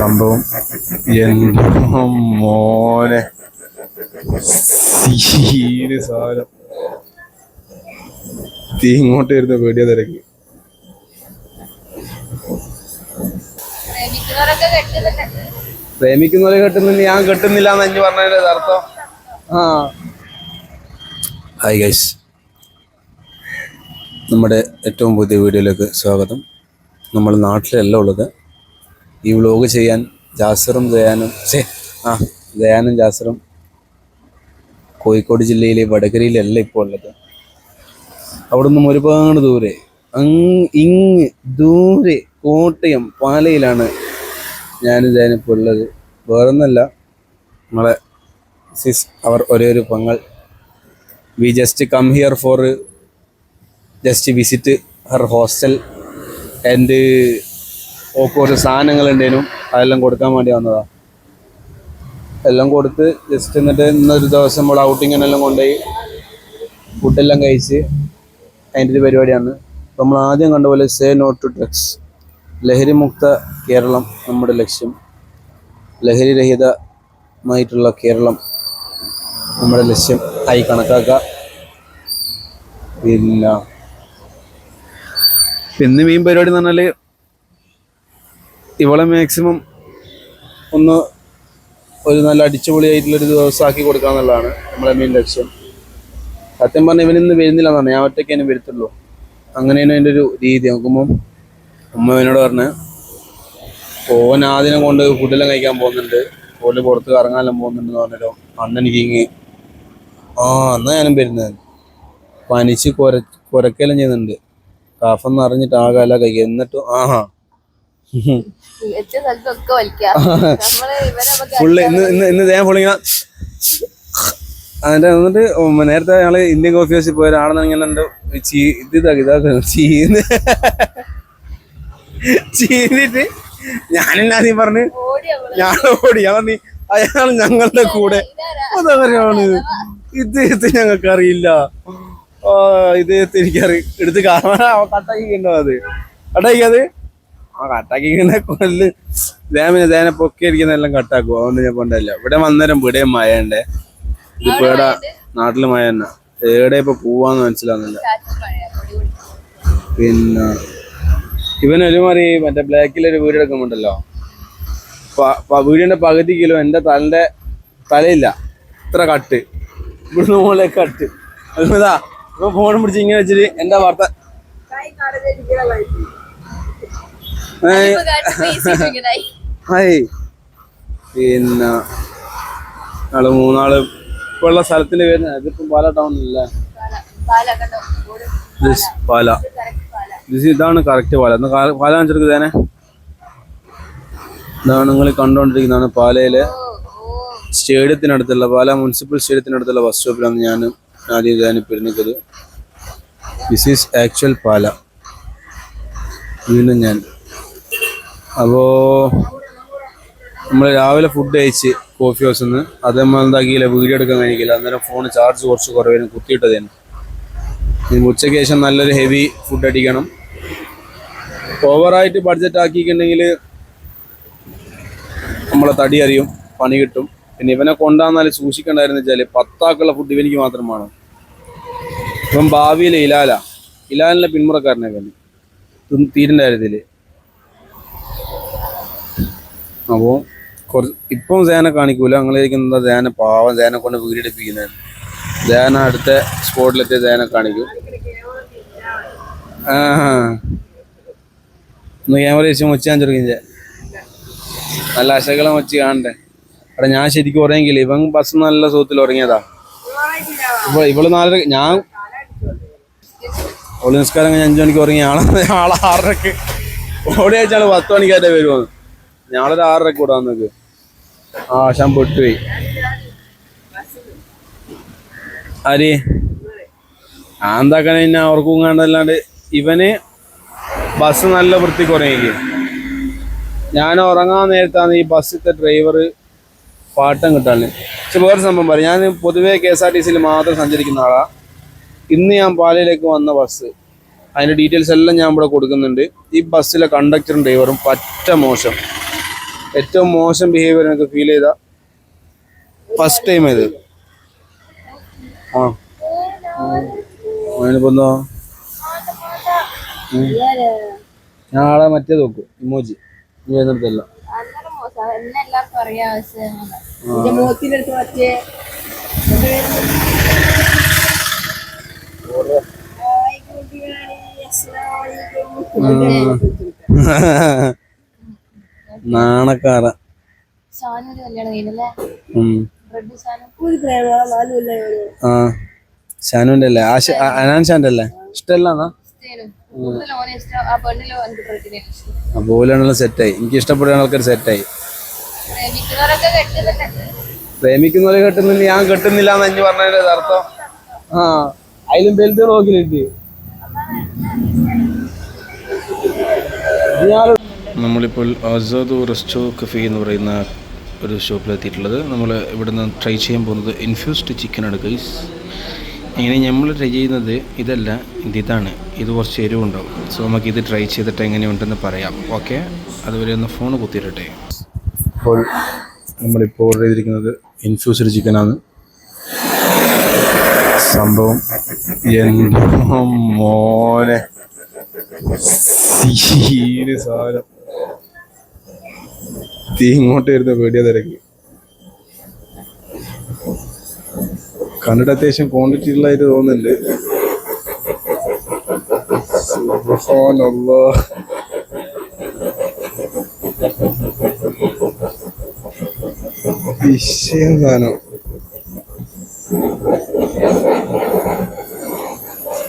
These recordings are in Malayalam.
സംഭവം. എന്റെ മോനെ. സീന് സാധനം. തീ ഇങ്ങോട്ട് വരുന്ന പേടിയ തിരക്ക്. കെട്ടുന്നുണ്ട്. പ്രേമിക്കുന്നവരെ കെട്ടുന്നില്ല ഞാൻ കെട്ടുന്നില്ല എന്ന് അഞ്ഞു പറഞ്ഞതിന്റെ അർത്ഥം. ആ. ഹായ് ഗൈസ് നമ്മുടെ ഏറ്റവും പുതിയ വീഡിയോയിലേക്ക് സ്വാഗതം. നമ്മൾ നാട്ടിലല്ല ഉള്ളത്. ഈ വ്ലോഗ് ചെയ്യാൻ ജാസറും ദയാനും ആ ദയാനും ജാസറും കോഴിക്കോട് ജില്ലയിലെ വടകരയിലല്ല ഇപ്പോൾ ഉള്ളത്. അവിടെ നിന്നും ഒരുപാട് ദൂരെ അങ്ങ് ഇങ് ദൂരെ കോട്ടയം പാലയിലാണ് ഞാനും ദയാനിപ്പോൾ ഉള്ളത്. വേറൊന്നല്ല നമ്മളെ സിസ് അവർ ഒരേ ഒരു പങ്ങൾ. We just come here for just visit her hostel and ഓക്ക് കുറച്ച് സാധനങ്ങളുണ്ടേനും അതെല്ലാം കൊടുക്കാൻ വേണ്ടി വന്നതാ. എല്ലാം കൊടുത്ത് ജസ്റ്റ് എന്നിട്ട് ഇന്നൊരു ദിവസം നമ്മൾ ഔട്ടിങ്ങിനെല്ലാം കൊണ്ടുപോയി ഫുഡെല്ലാം കഴിച്ച് അതിന്റെ ഒരു പരിപാടിയാണ് നമ്മൾ ആദ്യം കണ്ട പോലെ സേ നോട്ട് ടു ഡ്രഗ്സ് ലഹരിമുക്ത കേരളം നമ്മുടെ ലക്ഷ്യം. ലഹരിരഹിതമായിട്ടുള്ള കേരളം നമ്മുടെ ലക്ഷ്യം ആയി കണക്കാക്കുക. പിന്നെ പിന്നെ മീൻ പരിപാടി എന്ന് പറഞ്ഞാൽ ഇവളെ മാക്സിമം ഒന്ന് ഒരു നല്ല അടിച്ചുപൊളിയായിട്ടുള്ളൊരു ദിവസമാക്കി കൊടുക്കുക എന്നുള്ളതാണ് നമ്മളെ മെയിൻ ലക്ഷ്യം. സത്യം പറഞ്ഞാൽ ഇവനിന്ന് വരുന്നില്ല എന്നാണ്. ഞാൻ ഒറ്റയ്ക്ക് തന്നെ വരുത്തുള്ളൂ. അങ്ങനെയാണ് എന്റെ ഒരു രീതി. നോക്കുമ്പം ഉമ്മ എന്നോട് പറഞ്ഞ് ഓൻ ആദ്യം കൊണ്ട് ഫുഡെല്ലാം കഴിക്കാൻ പോകുന്നുണ്ട്. ഓൽ പുറത്ത് കറങ്ങാനെല്ലാം പോകുന്നുണ്ടെന്ന് പറഞ്ഞല്ലോ. അന്ന് എനിക്ക് ഇങ്ങ് ആ എന്നാ ഞാനും വരുന്നത്. പനിച്ച് കുര കുരക്കെല്ലാം ചെയ്യുന്നുണ്ട്. കഫം നിറഞ്ഞിട്ട് അല്ല കഴിക്കുക. എന്നിട്ടും ആഹാ. ഫുള്ള് ഇന്ന് ഇന്ന് ഇന്ന് ഞാൻ ഫുള്ളിങ്ങനെ അതിന്റെ എന്നിട്ട് നേരത്തെ ഞങ്ങൾ ഇന്ത്യൻ കോഫി ഹൗസിൽ പോയ ഒരാളെന്നിങ്ങനെ ചീ ഇത് ഇതാക്കി ഇതാക്കുന്നു ചീന്ന്. ചീന്നിട്ട് ഞാനെന്നാദ്യം പറഞ്ഞ്. ഓടി നമ്മൾ. ഞാൻ ഓടി ഞാൻ പറഞ്ഞു അയാൾ ഞങ്ങളുടെ കൂടെ. അതവരാണ് ഇദ്ദേഹത്തെ ഞങ്ങൾക്ക് അറിയില്ല ഇദ്ദേഹത്തെ എനിക്കറി എടുത്ത് കാണാൻ കട്ടാക്കിണ്ടോ അത്? കട്ടാക്കിയത് ആ കട്ടാക്കിക്കുന്ന കൊല്ല്. ദേമിനെ ദേനെ പൊക്കി ഇരിക്കുന്നെല്ലാം കട്ടാക്കും. അതുകൊണ്ട് ഞാൻ കൊണ്ടല്ല. ഇവിടെ വന്നേരം ഇവിടെ മഴയുണ്ടേ. ഇതിപ്പോ ഇവിടെ നാട്ടിൽ മഴ തന്നെ. എവിടെ ഇപ്പൊ പോവാന്ന് മനസ്സിലാവുന്നില്ല. പിന്നെ ഇവൻ ഒരുമാറി മറ്റേ ബ്ലാക്കിൽ ഒരു വീട് പ- വീടിന്റെ പകുതി കിലോ എന്റെ തലന്റെ തലയില്ല. ഇത്ര കട്ട്. ഇവിടുന്ന് മോളെ കട്ട്. അതാ ഇപ്പൊ ഫോൺ പിടിച്ച് ഇങ്ങനെ വെച്ചിട്ട് എന്താ വാർത്ത ഹായ് പിന്നെ ഞങ്ങൾ മൂന്നാൾ ഇപ്പൊ ഉള്ള സ്ഥലത്തിന്റെ പേര് ഇതിപ്പം പാല ടൗണിലല്ലേ പാല? ദിസ് ഇതാണ് കറക്റ്റ് പാല എന്നാ പാല കാണിച്ചെടുക്ക് തേനെ ഇതാണ് നിങ്ങൾ കണ്ടുകൊണ്ടിരിക്കുന്നതാണ് പാലയിലെ. സ്റ്റേഡിയത്തിനടുത്തുള്ള പാല മുനിസിപ്പൽ സ്റ്റേഡിയത്തിനടുത്തുള്ള ബസ് സ്റ്റോപ്പിലാണ് ഞാൻ ആദ്യം ഞാനിപ്പോൾ ഇരുന്നത് ദിസ് ഈസ് ആക്ച്വൽ പാല വീണ്ടും ഞാൻ. അപ്പോൾ നമ്മൾ രാവിലെ ഫുഡ് കഴിച്ച് കോഫി ഹൗസിൽ നിന്ന് അത് നമ്മൾ എന്താക്കിയില്ല വീഡിയോ എടുക്കാൻ കഴിയില്ല അന്നേരം ഫോൺ ചാർജ് കുറച്ച് കുറവേനും കുത്തിയിട്ടതേനും ഇനി ഉച്ചയ്ക്ക് ശേഷം നല്ലൊരു ഹെവി ഫുഡ് അടിക്കണം. ഓവറായിട്ട് ബഡ്ജറ്റ് ആക്കിയിട്ടുണ്ടെങ്കിൽ നമ്മളെ തടി അറിയും പണി കിട്ടും. പിന്നെ ഇവനെ കൊണ്ടാന്നാൽ സൂക്ഷിക്കണ്ടായിരുന്നു വെച്ചാൽ പത്താക്കുള്ള ഫുഡ് ഇവനിക്ക് മാത്രമാണ് ഇപ്പം ഭാവിയിലെ ഇലാല. ഇലാലിന്റെ പിന്മുറക്കാരനൊക്കെ തീരിന്റെ കാര്യത്തിൽ അപ്പോൾ കുറച്ച് ഇപ്പം സേന കാണിക്കൂല. ഞങ്ങളിരിക്കും എന്താ സേന പാവം സേന കൊണ്ട് വീടെടുപ്പിക്കുന്നത്. സേന അടുത്ത സ്പോട്ടിലെത്തിയ സേന കാണിക്കും. ആ ഒന്ന് ക്യാമറ വെച്ച് മുച്ചാൻ ചെറുക്കിഞ്ചേ നല്ല അശകളം വെച്ച് കാണണ്ടേ? അവിടെ ഞാൻ ശരിക്കും ഉറങ്ങിയില്ല? ഇവൻ ബസ് നല്ല സുഖത്തിൽ ഉറങ്ങിയതാ. ഇപ്പൊ ഇവൾ നാലര ഞാൻ ഒളി നിസ്കാരം കഴിഞ്ഞ് അഞ്ചു മണിക്ക് ഉറങ്ങിയ ആളെ. ആളെ ആറരക്ക്. ഓടി അയച്ചാൾ പത്ത് മണിക്കാറ്റേ വരുമെന്ന് ഞാളൊരു ആറരക്ക് കൂടാ നിനക്ക് ആ ഞാൻ പൊട്ടുപോയി ആര്? ആ എന്താക്കണ പിന്നെ അവർക്കും കണ്ടല്ലാണ്ട് ഇവന് ബസ് നല്ല വൃത്തി ഉറങ്ങിക്കും ഞാൻ ഉറങ്ങാൻ നേരത്താണ് ഈ ബസ്സിലത്തെ ഡ്രൈവർ പാട്ടം കിട്ടാൻ പക്ഷെ വേറെ സംഭവം പറയും. ഞാൻ പൊതുവേ കെ എസ് ആർ ടി സിയിൽ മാത്രം സഞ്ചരിക്കുന്ന ആളാണ് ഇന്ന് ഞാൻ പാലയിലേക്ക് വന്ന ബസ് അതിന്റെ ഡീറ്റെയിൽസ് എല്ലാം ഞാൻ ഇവിടെ കൊടുക്കുന്നുണ്ട്. ഈ ബസ്സിലെ കണ്ടക്ടറും ഡ്രൈവറും പറ്റ മോശം. ഏറ്റവും മോശം ബിഹേവിയർ എനിക്ക് ഫീൽ ചെയ്ത ഫസ്റ്റ് ടൈം ഇത്. ആ. അതിനിപ്പോ എന്താ ഞാൻ ആളെ മറ്റേ നോക്കും ഇമോജി നീ എന്നിടത്തല്ല നാണക്കാര. ആ ഷാനുവിന്റെ അല്ലേ? ആശ ആ- അനാൻ ഷാന്റെ അല്ലേ? ഇഷ്ടമല്ല കൂടുതൽ ആ പെണ്ണിലോ എനിക്ക് ബ്രെഡിനെ ഇഷ്ടം. അപ്പൊ ഓലാണല്ലോ സെറ്റായി. എനിക്ക് ഇഷ്ടപ്പെടുന്ന ആൾക്കാർ സെറ്റായി. പ്രേമിക്കുന്നവരെ കെട്ടുന്നില്ല ഞാൻ കെട്ടുന്നില്ല എന്ന് അഞ്ചു പറഞ്ഞതിന്റെ അർത്ഥം. ആ അതിലും വലുത് നോക്കിയിട്ട് നമ്മളിപ്പോൾ ആസാദ് റെസ്റ്റോ കഫി എന്ന് പറയുന്ന ഒരു ഷോപ്പിലെത്തിയിട്ടുള്ളത്. നമ്മൾ ഇവിടുന്ന് ട്രൈ ചെയ്യാൻ പോകുന്നത് ഇൻഫ്യൂസ്ഡ് ചിക്കൻ ആണ് ഗൈസ് ഇങ്ങനെ നമ്മൾ ട്രൈ ചെയ്യുന്നത് ഇതല്ല ഇത് ഇതാണ് ഇത് കുറച്ച് എരിവുണ്ടാവും. സോ നമുക്ക് ഇത് ട്രൈ ചെയ്തിട്ട് എങ്ങനെയുണ്ടെന്ന് പറയാം. ഓക്കെ അതുവരെ ഒന്ന് ഫോൺ കുത്തിയിട്ടെ അപ്പോൾ നമ്മളിപ്പോൾ ഓർഡർ ചെയ്തിരിക്കുന്നത് ഇൻഫ്യൂസ്ഡ് ചിക്കനാണ് സംഭവം എന്തോ മോനെ. സീന് സാധനം തീ ഇങ്ങോട്ട് വരുന്ന പേടിയാ തിരക്ക്. കണ്ടിട്ട് അത്യാവശ്യം ക്വാണ്ടിറ്റി ഉള്ളതായിട്ട് തോന്നുന്നുണ്ട്.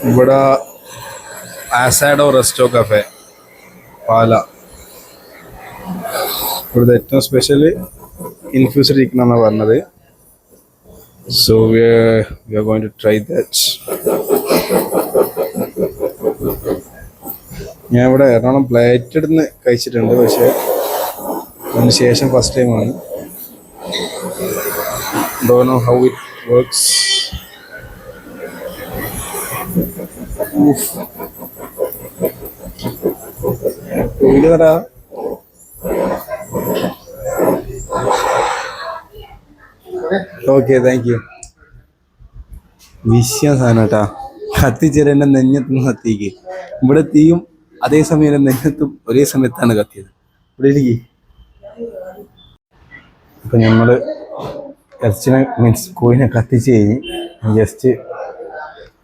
ഇവിടെ ആസാഡോ റെസ്റ്റോ കഫേ പാല. ഇവിടുത്തെ ഏറ്റവും സ്പെഷ്യൽ ഇൻഫ്യൂസ്ഡ് ചിക്കൻ എന്നാണ് പറഞ്ഞത് so we are going to try that ഞാൻ ഇവിടെ എറണാകുളം പ്ലേറ്റ് എടുന്ന് കഴിച്ചിട്ടുണ്ട് പക്ഷെ അതിന് ശേഷം ഫസ്റ്റ് ടൈമാണ് do know how it works തരാ. ഓക്കെ താങ്ക് യു വിഷയം സാധനം കേട്ടാ കത്തിച്ചേര എന്റെ നെഞ്ഞത്തുനിന്ന് കത്തിക്ക്. ഇവിടെ തീയും അതേസമയം എന്റെ നെഞ്ഞത്തും ഒരേ സമയത്താണ് കത്തിയത്. ഇവിടെ ഇരിക്കി. ഇപ്പൊ നമ്മൾ ഇറച്ചിനെ മീൻസ് കോഴിനെ കത്തിച്ച് കഴിഞ്ഞ് ജസ്റ്റ്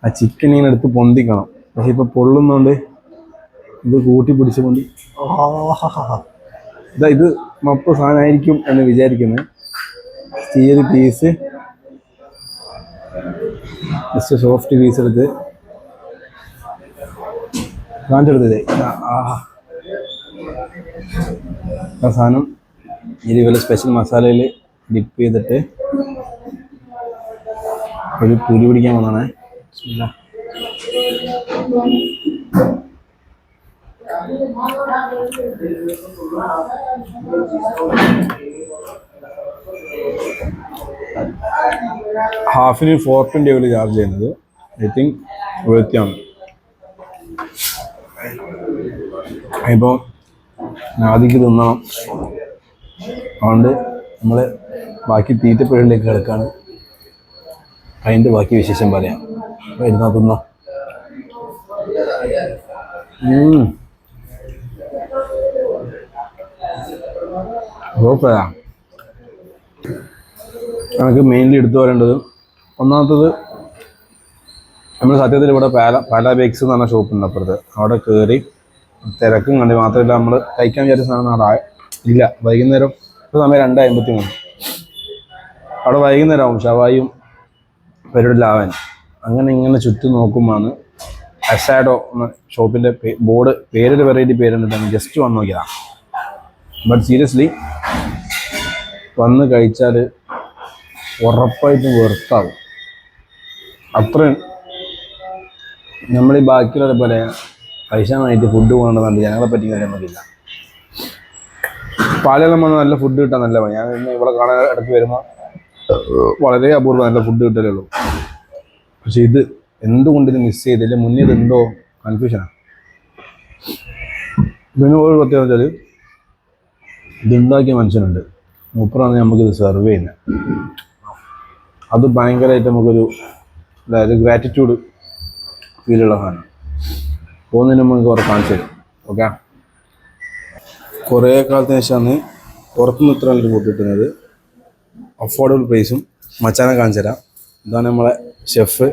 ആ ചിക്കൻ ഇങ്ങനെ എടുത്ത് പൊന്തിക്കണം. പക്ഷെ ഇപ്പൊ പൊള്ളുന്നോണ്ട് ഇത് കൂട്ടി പിടിച്ച് പൊന്തി. ഇതാ ഇത് മപ്പ് സാധനമായിരിക്കും എന്ന് വിചാരിക്കുന്നത് ഒരു പീസ് ജസ്റ്റ് സോഫ്റ്റ് പീസ് എടുത്ത് കാണിച്ചെടുത്തത്. ആ സാധനം ഇതുപോലെ സ്പെഷ്യൽ മസാലയിൽ ഡിപ്പ് ചെയ്തിട്ട് ഒരു പുലി പിടിക്കാൻ വന്നാണ് ഹാഫിന് ഫോർ ട്വന്റി അവർ ചാർജ് ചെയ്യുന്നത്. ഐ തിങ്ക് വെളുത്തിയാണ് ഇപ്പോൾ നാദിക്ക് തിന്നണം. അതുകൊണ്ട് നമ്മൾ ബാക്കി തീറ്റ തീറ്റപ്പുഴയിലേക്ക് കിടക്കാണ്. അതിന്റെ ബാക്കി വിശേഷം പറയാം. വരുന്ന തിന്ന. ഉം. നമുക്ക് മെയിൻലി എടുത്തു പറയേണ്ടത് ഒന്നാമത്തത് നമ്മൾ സത്യത്തിൽ ഇവിടെ പാല പാല ബേക്സ് എന്ന് പറഞ്ഞ ഷോപ്പുണ്ട് അപ്പുറത്ത്. അവിടെ കയറി തിരക്കും കണ്ടി മാത്രമല്ല നമ്മൾ കഴിക്കാൻ വിചാരിച്ച സാധനം അവിടെ ഇല്ല. വൈകുന്നേരം ഇപ്പോൾ സമയം രണ്ട് അമ്പത്തി മൂന്ന് അവിടെ വൈകുന്നേരം ആവും ഷവായും ലാവൻ. അങ്ങനെ ഇങ്ങനെ ചുറ്റും നോക്കുമ്പോഴാണ് അസാഡോ എന്ന ഷോപ്പിന്റെ ബോർഡ് പേരൊരു വെറൈറ്റി പേരുണ്ടിട്ടാണ് ജസ്റ്റ് വന്ന് നോക്കിയതാണ് ബട്ട് സീരിയസ്ലി വന്ന് കഴിച്ചാൽ ഉറപ്പായിട്ടും വെറുത്താവും. അത്രയും നമ്മൾ ഈ ബാക്കിയുള്ളത് പോലെ വാങ്ങിയിട്ട് ഫുഡ് കൊണ്ടുവന്നിട്ട് ഞങ്ങളെ പറ്റി കാര്യം നമുക്കില്ല പാലെല്ലാം വന്ന് നല്ല ഫുഡ് കിട്ടാൻ നല്ല ഞാൻ ഇന്ന് ഇവിടെ കാണാൻ ഇടയ്ക്ക് വരുമ്പോൾ വളരെ അപൂർവം നല്ല ഫുഡ് കിട്ടലേ ഉള്ളൂ. പക്ഷെ ഇത് എന്തുകൊണ്ട് ഇത് മിസ് ചെയ്തില്ല? മുന്നേ ഇത് എന്തോ കൺഫ്യൂഷനാണ് ഇതിന് ഒരു പ്രത്യേകത വെച്ചാൽ ഇതുണ്ടാക്കിയ മനുഷ്യനുണ്ട്. മൂപ്പറാണ് നമുക്കിത് സെർവ് ചെയ്യുന്നത് അത് ഭയങ്കരമായിട്ട് നമുക്കൊരു അതായത് ഗ്രാറ്റിറ്റ്യൂഡ് ഫീലുള്ള സാധനം. പോകുന്നതിന് മുമ്പ് നമുക്ക് കുറേ കാണിച്ചു തരും ഓക്കെ കുറേ കാലത്തിന് ശേഷമാണ് പുറത്തുനിന്ന് ഇത്ര നല്ലൊരു ഫുഡ് കിട്ടുന്നത്. അഫോർഡബിൾ പ്രൈസും മച്ചാനെ കാണിച്ചു തരാം. ഇതാണ് നമ്മളെ ഷെഫ്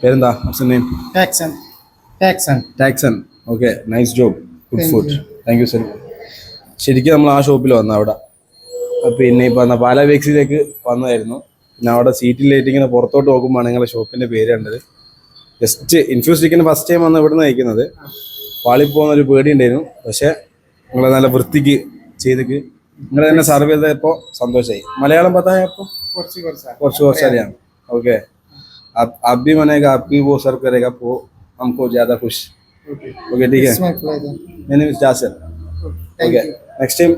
പേരെന്താ? Name. Taxon okay nice job good food thank you sir ശരിക്കും നമ്മൾ ആ ഷോപ്പിൽ വന്ന അവിടെ. പിന്നെ ഇപ്പം വന്ന പാലാ ബേക്സിലേക്ക് വന്നതായിരുന്നു. പിന്നെ അവിടെ സീറ്റിലേറ്റ് ഇങ്ങനെ പുറത്തോട്ട് നോക്കുമ്പോഴാണ് നിങ്ങളുടെ ഷോപ്പിൻ്റെ പേര് കണ്ടത് just infuse chicken first time വന്ന് ഇവിടുന്ന് കഴിക്കുന്നത് പാളിപ്പോകുന്ന ഒരു പേടി ഉണ്ടായിരുന്നു പക്ഷേ നിങ്ങൾ നല്ല വൃത്തിക്ക് ചെയ്തിക്ക് നിങ്ങൾ തന്നെ സർവ് ചെയ്തപ്പോൾ സന്തോഷമായി മലയാളം പത്തായപ്പോൾ കുറച്ച് കുറച്ച് കുറച്ച് കുറച്ച് അറിയാം ഓക്കെ आप आप भी मनेगा आप भी वो सर्व करेगा वो हमको ज्यादा खुश Okay. ओके ठीक है It's my pleasure. मेरे name is Jasir Thank okay you. Next time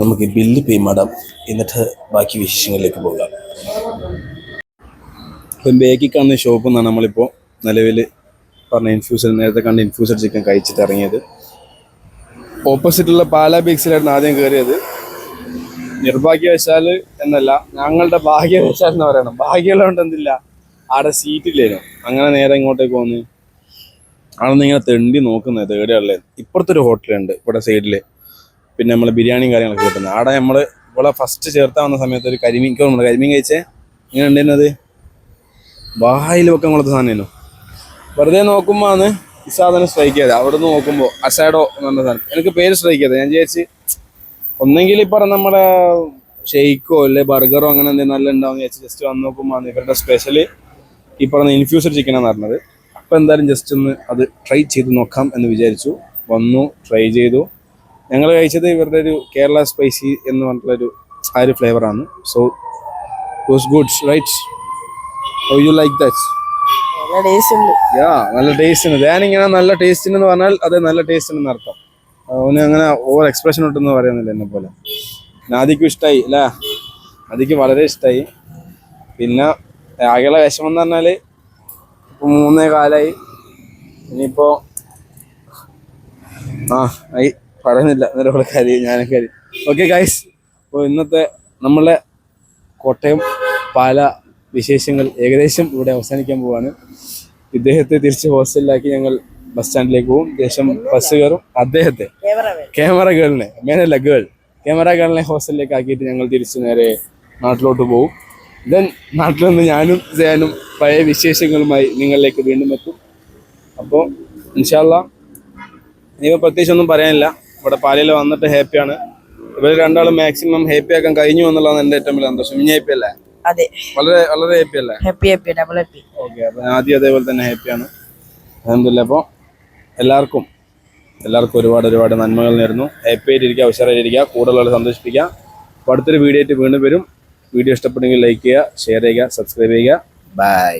നമുക്ക് ബില്ല് പേ മാഡം എന്നിട്ട് ബാക്കി വിശേഷങ്ങളിലേക്ക് പോകാം. ഇപ്പം ബേക്കി കാണുന്ന ഷോപ്പിൽ നിന്നാണ് നമ്മളിപ്പോൾ നിലവിൽ പറഞ്ഞ ഇൻഫ്യൂസർ നേരത്തെ കണ്ട ഇൻഫ്യൂസർ ചിക്കൻ കഴിച്ചിട്ട് ഇറങ്ങിയത്. ഓപ്പോസിറ്റുള്ള പാലാ ബേക്സിലായിരുന്നു ആദ്യം കയറിയത് നിർഭാഗ്യവശാൽ എന്നല്ല ഞങ്ങളുടെ ഭാഗ്യവശാൽ എന്ന് പറയണം. ഭാഗ്യമുള്ളതുകൊണ്ട് എന്തില്ല ആടെ സീറ്റില്ലായിരുന്നു അങ്ങനെ നേരെ ഇങ്ങോട്ടേക്ക് പോകുന്നു അവിടെ നിന്ന് ഇങ്ങനെ തെണ്ടി നോക്കുന്നത് തേടിയുള്ള ഇപ്പുറത്തൊരു ഹോട്ടലുണ്ട് ഇവിടെ സൈഡിൽ പിന്നെ നമ്മൾ ബിരിയാണിയും കാര്യങ്ങളൊക്കെ കിട്ടുന്നത്. അവിടെ നമ്മൾ ഇവിടെ ഫസ്റ്റ് ചേർത്താൻ വന്ന സമയത്ത് ഒരു കരിമീൻ നമ്മൾ കരിമീൻ കഴിച്ചേ? ഇങ്ങനെ ഉണ്ടായിരുന്നത് വായിൽ വെക്കാൻ കൊള്ളത്തെ സാധനമായിരുന്നു വെറുതെ നോക്കുമ്പോൾ ആണ് ഈ സാധനം സ്ട്രൈക്ക് ചെയ്തത്. അവിടെ നിന്ന് നോക്കുമ്പോൾ അസാഡോ എന്ന് പറഞ്ഞ സാധനം. എനിക്ക് പേര് സ്ട്രൈക്ക് ചെയ്തത്. ഞാൻ വിചാരിച്ച് ഒന്നെങ്കിൽ പറഞ്ഞ നമ്മുടെ ഷെയ്ക്കോ അല്ലെ ബർഗറോ അങ്ങനെ എന്തെങ്കിലും നല്ല ഉണ്ടാവും വിചാരിച്ച് ജസ്റ്റ് വന്ന് നോക്കുമ്പോൾ ഇവരുടെ സ്പെഷ്യൽ ഈ പറഞ്ഞ ഇൻഫ്യൂസർ ചിക്കനാണ് പറഞ്ഞത്. അപ്പം എന്തായാലും ജസ്റ്റ് ഒന്ന് അത് ട്രൈ ചെയ്ത് നോക്കാം എന്ന് വിചാരിച്ചു. വന്നു ട്രൈ ചെയ്തു. ഞങ്ങൾ കഴിച്ചത് ഇവരുടെ ഒരു കേരള സ്പൈസി എന്ന് പറഞ്ഞിട്ടുള്ളൊരു ആ ഒരു ഫ്ലേവറാണ് so was good right oh you like that yeah നല്ല ഉണ്ട്. ഞാനിങ്ങനെ നല്ല ടേസ്റ്റ് എന്ന് പറഞ്ഞാൽ അത് നല്ല ടേസ്റ്റ് എന്ന് അർത്ഥം അവന് അങ്ങനെ ഓവർ എക്സ്പ്രഷൻ ഇട്ടെന്ന് പറയുന്നില്ല എന്നെ പോലെ. നാദിക്കും ഇഷ്ടമായി അല്ല? നാദിക്ക് വളരെ ഇഷ്ടമായി പിന്നെ ആകെയുള്ള വിഷമം എന്ന് പറഞ്ഞാൽ ഇപ്പം മൂന്നേ കാലായി. ഇനിയിപ്പോൾ ആ ആയി. പറയുന്നില്ല. എന്നൊരു കാര്യം ഞാനൊക്കെ കാര്യം. ഓക്കെ ഗൈസ് അപ്പോൾ ഇന്നത്തെ നമ്മളെ കോട്ടയം പാല വിശേഷങ്ങൾ ഏകദേശം ഇവിടെ അവസാനിക്കാൻ പോവാണ്. ഇദ്ദേഹത്തെ തിരിച്ച് ഹോസ്റ്റലിലാക്കി ഞങ്ങൾ ബസ് സ്റ്റാൻഡിലേക്ക് പോകും ശേഷം ബസ് കയറും. അദ്ദേഹത്തെ ക്യാമറ ഗേളിനെ മേനല്ല ഗേൾ ക്യാമറ ഗേളിനെ ഹോസ്റ്റലിലേക്ക് ആക്കിയിട്ട് ഞങ്ങൾ തിരിച്ച് നേരെ നാട്ടിലോട്ട് പോകും ദെൻ നാട്ടിൽ നിന്ന് ഞാനും ജയാനും പഴയ വിശേഷങ്ങളുമായി നിങ്ങളിലേക്ക് വീണ്ടും എത്തും. അപ്പോൾ ഇൻഷാല്ല ഇനിയിപ്പോൾ പ്രത്യേകിച്ചൊന്നും പറയാനില്ല. ഇവിടെ പാലയിൽ വന്നിട്ട് ഹാപ്പിയാണ്. ഇവർ രണ്ടാളും മാക്സിമം ഹാപ്പി ആക്കാൻ കഴിഞ്ഞു എന്നുള്ളതാണ് എന്റെ ഏറ്റവും വലിയ സന്തോഷം. ഇനി ഹാപ്പി അല്ലേ? അതെ. വളരെ വളരെ ഹാപ്പി അല്ലേ? Happy happy double happy okay അപ്പോൾ ആദ്യം അതേപോലെ തന്നെ ഹാപ്പിയാണ് അതെന്തല്ല അപ്പോൾ എല്ലാവർക്കും എല്ലാവർക്കും ഒരുപാട് ഒരുപാട് നന്മകൾ നേരുന്നു. ഹാപ്പി ആയിട്ടിരിക്കുക ഉഷാറായിട്ടിരിക്കുക കൂടുതലുള്ളവരെ സന്തോഷിപ്പിക്കുക. അപ്പോൾ അടുത്തൊരു വീഡിയോ ആയിട്ട് വീണ്ടും വരും. വീഡിയോ ഇഷ്ടപ്പെട്ടെങ്കിൽ ലൈക്ക് ചെയ്യുക ഷെയർ ചെയ്യുക സബ്സ്ക്രൈബ് ചെയ്യുക. ബൈ